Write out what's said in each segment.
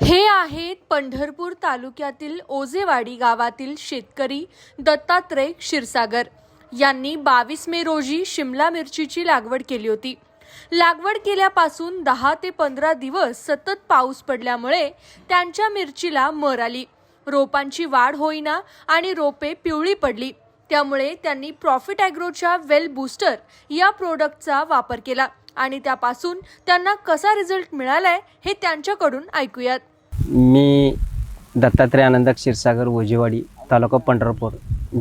हे आहेत पंढरपूर तालुक्यातील ओझेवाडी गावातील शेतकरी दत्तात्रय क्षीरसागर. यांनी बावीस मे रोजी शिमला मिरचीची लागवड केली होती. लागवड केल्यापासून दहा ते पंधरा दिवस सतत पाऊस पडल्यामुळे त्यांच्या मिरचीला मर आली. रोपांची वाढ होईना आणि रोपे पिवळी पडली. त्यामुळे त्यांनी प्रॉफिट ॲग्रोच्या वेल बूस्टर या प्रोडक्टचा वापर केला. आणि त्यापासून त्यांना कसा रिझल्ट मिळालाय हे त्यांच्याकडून ऐकूयात. मी दत्तात्रय आनंद क्षीरसागर ओजेवाडी तालुका पंढरपूर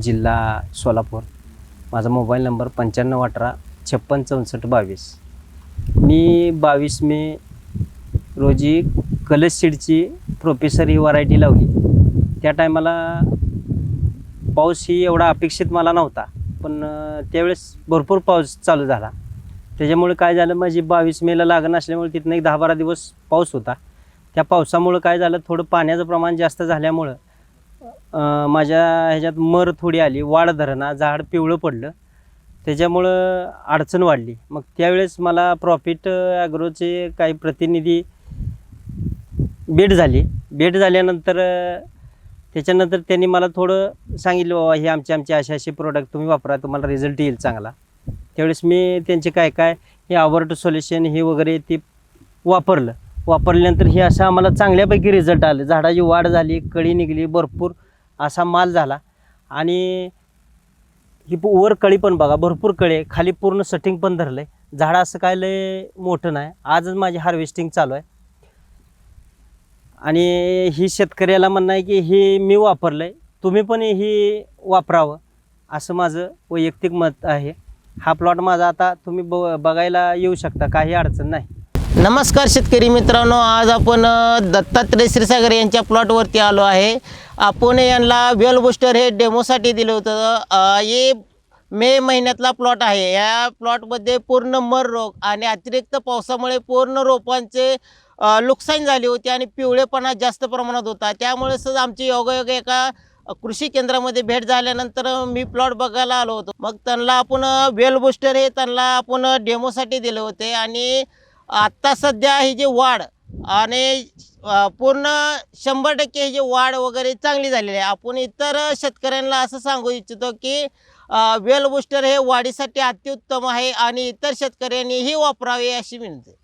जिल्हा सोलापूर. माझा मोबाईल नंबर पंच्याण्णव अठरा छप्पन चौसष्ट बावीस. मी बावीस मे रोजी कलश सीडची प्रोफेसर ही व्हरायटी लावली. त्या टायमाला पाऊस ही एवढा अपेक्षित मला नव्हता पण त्यावेळेस भरपूर पाऊस चालू झाला. त्याच्यामुळे काय झालं माझी बावीस मेला लागण असल्यामुळे तिथनं एक दहा बारा दिवस पाऊस होता. त्या पावसामुळं काय झालं थोडं पाण्याचं प्रमाण जास्त झाल्यामुळं माझ्या ह्याच्यात मर थोडी आली वाढ धरणा झाड पिवळं पडलं. त्याच्यामुळं अडचण वाढली. मग त्यावेळेस मला प्रॉफिट ॲग्रोचे काही प्रतिनिधी भेट झाली. भेट झाल्यानंतर त्याच्यानंतर त्यांनी मला थोडं सांगितलं बाबा हे आमचे आमचे असे असे प्रोडक्ट तुम्ही वापरा तुम्हाला रिझल्ट येईल चांगला. त्यावेळेस मी त्यांचे काय काय हे आवर्ट सोल्युशन हे वगैरे ते वापरलं. वापरल्यानंतर हे असं आम्हाला चांगल्यापैकी रिझल्ट आलं. झाडाची वाढ झाली कळी निघली भरपूर असा माल झाला. आणि ही वर कळी पण बघा भरपूर कळी आहे. खाली पूर्ण सटिंग पण धरलं आहे झाडं असं काय लय मोठं नाही. आजच माझी हार्वेस्टिंग चालू आहे. आणि ही शेतकऱ्याला म्हणणं आहे की हे मी वापरलं आहे तुम्ही पण ही वापरावं. असं माझं वैयक्तिक मत आहे. हा प्लॉट माझा आता तुम्ही ब बघायला येऊ शकता काही अडचण नाही. नमस्कार शेतकरी मित्रांनो आज आपण दत्तात्रय श्रीसागर यांच्या प्लॉटवरती आलो आहे. आपण यांना वेल बुस्टर हे डेमोसाठी दिलं होतं. हे मे महिन्यातला प्लॉट आहे. या प्लॉटमध्ये पूर्ण मर रोग आणि अतिरिक्त पावसामुळे पूर्ण रोपांचे नुकसान झाले होते आणि पिवळेपणा जास्त प्रमाणात होता. त्यामुळे सहज आमची योगायोग एका कृषी केंद्रामध्ये भेट झाल्यानंतर मी प्लॉट बघायला आलो होतो. मग त्यांना आपण वेल बुस्टर हे त्यांना आपण डेमोसाठी दिले होते. आणि आत्ता सध्या ही जी वाढ आणि पूर्ण शंभर टक्के ही जी वाढ वगैरे चांगली झालेली आहे. आपण इतर शेतकऱ्यांना असं सांगू इच्छितो की वेल बुस्टर हे वाढीसाठी अत्युत्तम आहे आणि इतर शेतकऱ्यांनीही वापरावे अशी विनंती